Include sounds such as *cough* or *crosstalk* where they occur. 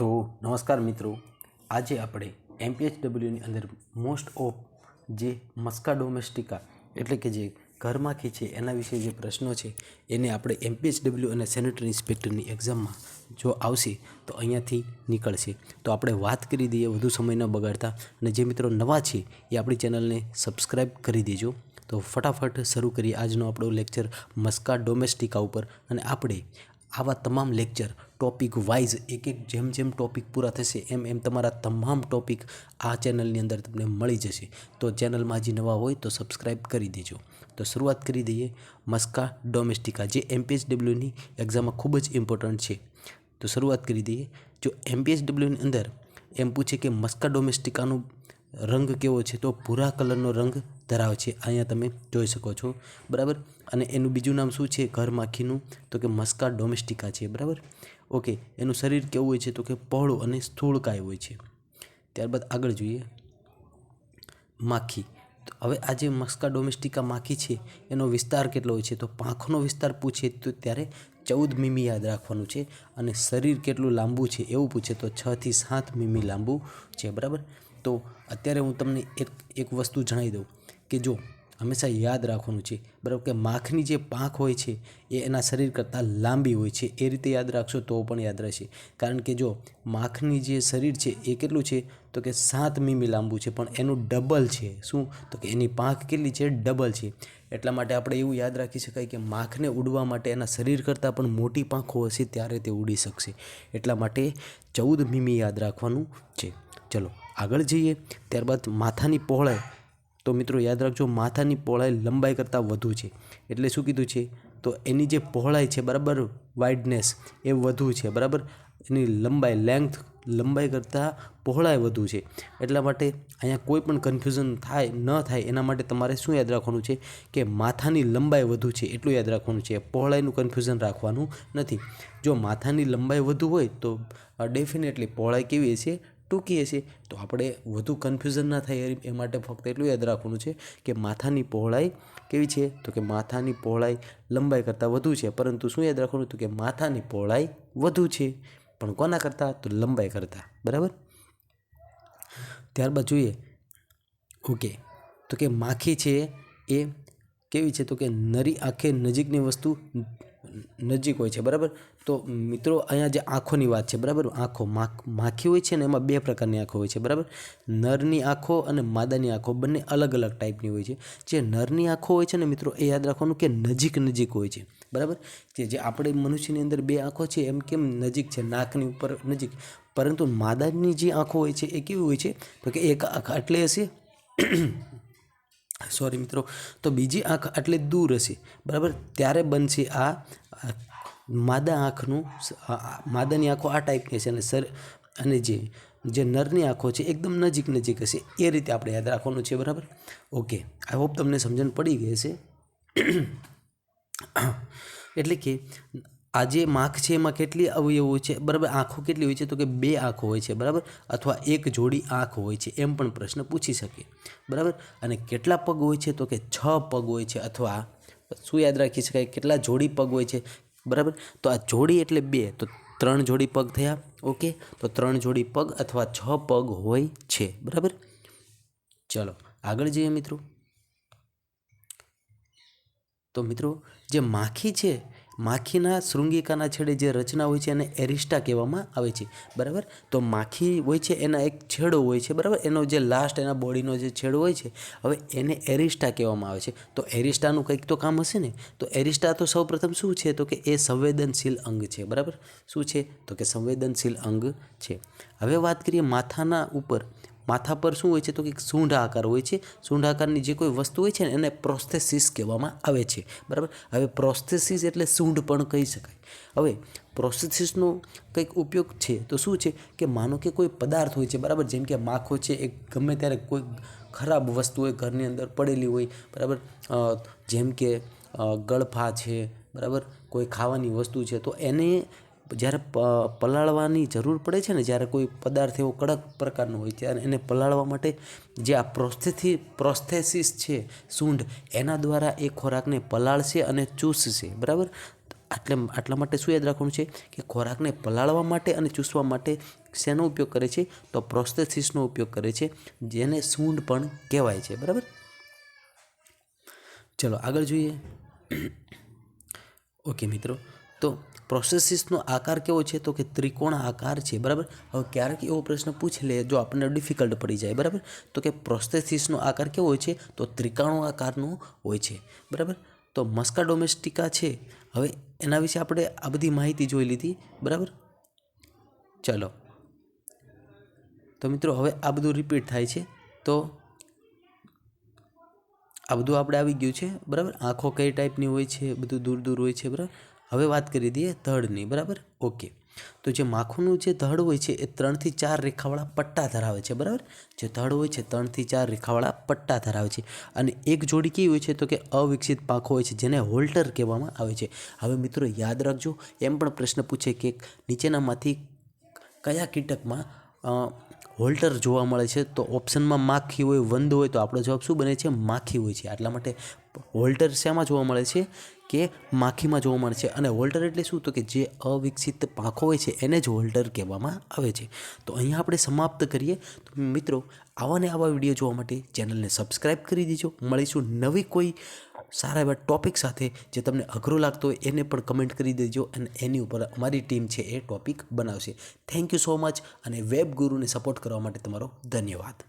તો નમસ્કાર મિત્રો, આજે આપણે એમપીએચડબલ્યુની અંદર મોસ્ટ ઓફ જે મસ્કા ડોમેસ્ટિકા એટલે કે જે ઘરમાંથી છે એના વિશે જે પ્રશ્નો છે, એને આપણે એમપીએચડબલ્યુ અને સેનેટરી ઇન્સ્પેક્ટરની એક્ઝામમાં જો આવશે તો અહીંયાથી નીકળશે. તો આપણે વાત કરી દઈએ વધુ સમય ન બગાડતા અને જે મિત્રો નવા છે એ આપણી ચેનલને સબસ્ક્રાઈબ કરી દેજો. તો ફટાફટ શરૂ કરીએ આજનો આપણો લેક્ચર મસ્કા ડોમેસ્ટિકા ઉપર અને આપણે આવા તમામ લેક્ચર ટોપિક વાઇઝ એક એક જેમ જેમ ટોપિક પૂરા થશે, એમ એમ તમારા તમામ ટોપિક આ ચેનલની અંદર તમને મળી જશે. તો ચેનલમાં હજી નવા હોય તો સબસ્ક્રાઈબ કરી દેજો. તો શરૂઆત કરી દઈએ મસ્કા ડોમેસ્ટિકા જે એમપીએચડબલ્યુની એક્ઝામમાં ખૂબ જ ઇમ્પોર્ટન્ટ છે. તો શરૂઆત કરી દઈએ. જો એમપીએચડબલ્યુની અંદર એમ પૂછે કે મસ્કા ડોમેસ્ટિકાનું રંગ કેવો છે તો ભૂરા કલરનો રંગ ધરાવે છે. અહીંયા તમે જોઈ શકો છો. બરાબર? અને એનું બીજું નામ શું છે? ઘર માખીનું. તો કે મસ્કા ડોમેસ્ટિકા છે. બરાબર? ઓકે એનું શરીર કેવું હોય છે? તો કે પહોળું અને સ્થૂળકાય હોય છે. ત્યારબાદ આગળ જોઈએ. માખી. હવે આ જે મસ્કા ડોમેસ્ટિકા માખી છે, એનો વિસ્તાર કેટલો હોય છે? તો પાંખનો વિસ્તાર પૂછે તો ત્યારે ચૌદ મીમી યાદ રાખવાનું છે. અને શરીર કેટલું લાંબુ છે? એવું પૂછે તો છથી સાત મીમી લાંબુ છે. બરાબર? તો અત્યારે હું તમને એક એક વસ્તુ જણાવી દઉં કે જો હંમેશા યાદ રાખવાનું છે, બરાબર કે માખની જે પાંખ હોય છે, એ એના શરીર કરતાં લાંબી હોય છે, એ રીતે યાદ રાખશો તો પણ યાદ રહેશે. કારણ કે જો માખની જે શરીર છે, એ કેટલું છે? તો કે સાત મીમી લાંબુ છે, પણ એનું ડબલ છે. શું? તો કે એની પાંખ કેટલી છે? ડબલ છે. એટલા માટે આપણે એવું યાદ રાખી શકાય કે માખને ઉડવા માટે એના શરીર કરતાં પણ મોટી પાંખો હશે, ત્યારે તે ઉડી શકશે. એટલા માટે ચૌદ મીમી યાદ રાખવાનું છે. ચલો આગળ જઈએ, ત્યારબાદ માથાની પહોળાઈ. તો મિત્રો યાદ રાખજો, માથાની પહોળાઈ લંબાઈ કરતાં વધુ છે. એટલે શું કીધું છે? તો એની જે પહોળાઈ છે, બરાબર વાઇડનેસ એ વધુ છે, બરાબર? એની લંબાઈ લેન્થ લંબાઈ કરતાં પહોળાઈ વધુ છે. એટલા માટે અહીંયા કોઈ પણ કન્ફ્યુઝન થાય, ન થાય, એના માટે તમારે શું યાદ રાખવાનું છે કે માથાની લંબાઈ વધુ છે, એટલું યાદ રાખવાનું છે. પહોળાઈનું કન્ફ્યુઝન રાખવાનું નથી. જો માથાની લંબાઈ વધુ હોય તો ડેફિનેટલી પહોળાઈ કેવી હશે? ટૂંકી છીએ તો આપણે વધુ કન્ફ્યુઝન ના થાય એ માટે ફક્ત એટલું યાદ રાખવાનું છે કે માથાની પહોળાઈ કેવી છે? તો કે માથાની પહોળાઈ લંબાઈ કરતાં વધુ છે. પરંતુ શું યાદ રાખવાનું? તો કે માથાની પહોળાઈ વધુ છે. પણ કોના કરતાં? તો લંબાઈ કરતાં. બરાબર? ત્યારબાદ જોઈએ. ઓકે. તો કે માખી છે એ કેવી છે? તો કે નરી આંખે નજીકની વસ્તુ નજીક હોય છે, બરાબર? તો મિત્રો, અહીંયા જે આંખોની વાત છે, બરાબર? આંખો માખી હોય છે ને એમાં બે પ્રકારની આંખો હોય છે, બરાબર? નરની આંખો અને માદાની આંખો, બંને અલગ અલગ ટાઈપની હોય છે. જે નરની આંખો હોય છે ને મિત્રો, એ યાદ રાખવાનું કે નજીક નજીક હોય છે, બરાબર? કે જે આપણે મનુષ્યની અંદર બે આંખો છે, એમ કેમ નજીક છે? નાકની ઉપર નજીક. પરંતુ માદાની જે આંખો હોય છે, એ કેવી હોય છે? તો કે એક આંખ આટલે હશે સોરી મિત્રો, તો બીજી આંખ આટલે દૂર હશે, બરાબર? ત્યારે બનશે આ માદા આંખનું માદાની આંખો આ ટાઈપની હશે અને સર, અને જે જે નરની આંખો છે એકદમ નજીક નજીક હશે, એ રીતે આપણે યાદ રાખવાનું છે, બરાબર? ઓકે આઈ હોપ તમને સમજણ પડી ગઈ હશે. *coughs* એટલે કે આ જે માખ છે એમાં કેટલી અવયવો છે? બરાબર, આંખો કેટલી હોય છે? તો કે બે આંખો હોય છે, બરાબર? અથવા એક જોડી આંખ હોય છે, એમ પણ પ્રશ્ન પૂછી શકે, બરાબર? અને કેટલા પગ હોય છે? તો કે છ પગ હોય છે, અથવા શું યાદ રાખી શકાય? કેટલા જોડી પગ હોય છે, બરાબર? તો આ જોડી એટલે બે, તો ત્રણ જોડી પગ થયા, ઓકે? તો ત્રણ જોડી પગ અથવા છ પગ હોય છે, બરાબર? ચલો, આગળ જઈએ મિત્રો. તો મિત્રો, જે માખી છે માખીના શૃંગિકાના છેડે જે રચના હોય છે એને એરિસ્ટા કહેવામાં આવે છે. બરાબર? તો માખી હોય છે, એના એક છેડો હોય છે, બરાબર? એનો જે લાસ્ટ એના બોડીનો જે છેડો હોય છે, હવે એને એરિસ્ટા કહેવામાં આવે છે. તો એરિસ્ટાનું કંઈક તો કામ હશે ને? તો એરિસ્ટા તો સૌપ્રથમ શું છે? તો કે એ સંવેદનશીલ અંગ છે, બરાબર? શું છે? તો કે સંવેદનશીલ અંગ છે. હવે વાત કરીએ માથાના ઉપર. માથા પર શું હોય છે તો કે સૂંઢ આકાર હોય છે. સૂંઢ આકારની જે કોઈ વસ્તુ હોય છે ને એને પ્રોસ્થેસિસ કહેવામાં આવે છે. બરાબર? હવે પ્રોસ્થેસિસ એટલે સૂંઢ પણ કહી શકાય. હવે પ્રોસ્થેસિસનો કંઈક ઉપયોગ છે તો શું છે કે માનો કે કોઈ પદાર્થ હોય છે, બરાબર? જેમ કે માખો છે, એ ગમે ત્યારે કોઈ ખરાબ વસ્તુ હોય, ઘરની અંદર પડેલી હોય, બરાબર? જેમ કે ગળફા છે, બરાબર? કોઈ ખાવાની વસ્તુ છે તો એને જ્યારે પલાળવાની જરૂર પડે છે ને, જ્યારે કોઈ પદાર્થ એવો કડક પ્રકારનો હોય ત્યારે એને પલાળવા માટે જે આ પ્રોસ્થેથી, પ્રોસ્થેસિસ છે, સૂંઢ, એના દ્વારા એ ખોરાકને પલાળશે અને ચૂસશે. બરાબર? આટલે, આટલા માટે શું યાદ રાખવાનું છે કે ખોરાકને પલાળવા માટે અને ચૂસવા માટે શેનો ઉપયોગ કરે છે? તો પ્રોસ્થેસિસનો ઉપયોગ કરે છે, જેને સૂંઢ પણ કહેવાય છે. બરાબર? ચલો આગળ જોઈએ. ઓકે મિત્રો તો પ્રોસેસિસનો આકાર કેવો છે? તો કે ત્રિકોણ આકાર છે, બરાબર? હવે ક્યારેક એવો પ્રશ્ન પૂછી લે, જો આપણને ડિફિકલ્ટ પડી જાય, બરાબર? તો કે પ્રોસ્થેસિસનો આકાર કેવો હોય છે? તો ત્રિકોણ આકારનો હોય છે, બરાબર? તો મસ્કા ડોમેસ્ટિકા છે. હવે એના વિશે આપણે આ બધી માહિતી જોઈ લીધી, બરાબર? ચલો. તો મિત્રો, હવે આ બધું રિપીટ થાય છે. તો આ બધું આપણે આવી ગયું છે, બરાબર? આંખો કઈ ટાઈપની હોય છે, બધું દૂર દૂર હોય છે, બરાબર? હવે વાત કરી દઈએ ધડની, બરાબર? ઓકે. તો જે માખુંનું જે ધડ હોય છે, એ ત્રણથી ચાર રેખાવાળા પટ્ટા ધરાવે છે, બરાબર? જે ધડ હોય છે, ત્રણથી ચાર રેખાવાળા પટ્ટા ધરાવે છે. અને એક જોડી કેવી હોય છે તો કે અવિકસિત પાંખો હોય છે, જેને હોલ્ટર કહેવામાં આવે છે. હવે મિત્રો યાદ રાખજો, એમ પણ પ્રશ્ન પૂછે કે નીચેનામાંથી કયા કીટકમાં હોલ્ટર જોવા મળે છે? તો ઓપ્શનમાં માખી હોય, વંદ હોય, તો આપણો જવાબ શું બને છે? માખી હોય છે. એટલા માટે હોલ્ટર શેમાં જોવા મળે છે? કે માખીમાં જોવા મળે છે. અને વોલ્ટર એટલે શું? તો કે જે અવિકસિત પાંખો હોય છે, એને જ વોલ્ટર કહેવામાં આવે છે. તો અહીંયા આપણે સમાપ્ત કરીએ. તો મિત્રો, આવા ને આવા વીડિયો જોવા માટે ચેનલને સબસ્ક્રાઈબ કરી દેજો. મળીશું નવી કોઈ સારા એવા ટોપિક સાથે જે તમને અઘરો લાગતો હોય એને પણ કમેન્ટ કરી દેજો અને એની ઉપર અમારી ટીમ છે એ ટોપિક બનાવશે. થેન્ક યુ સો મચ અને વેબ ગુરુને સપોર્ટ કરવા માટે તમારો ધન્યવાદ.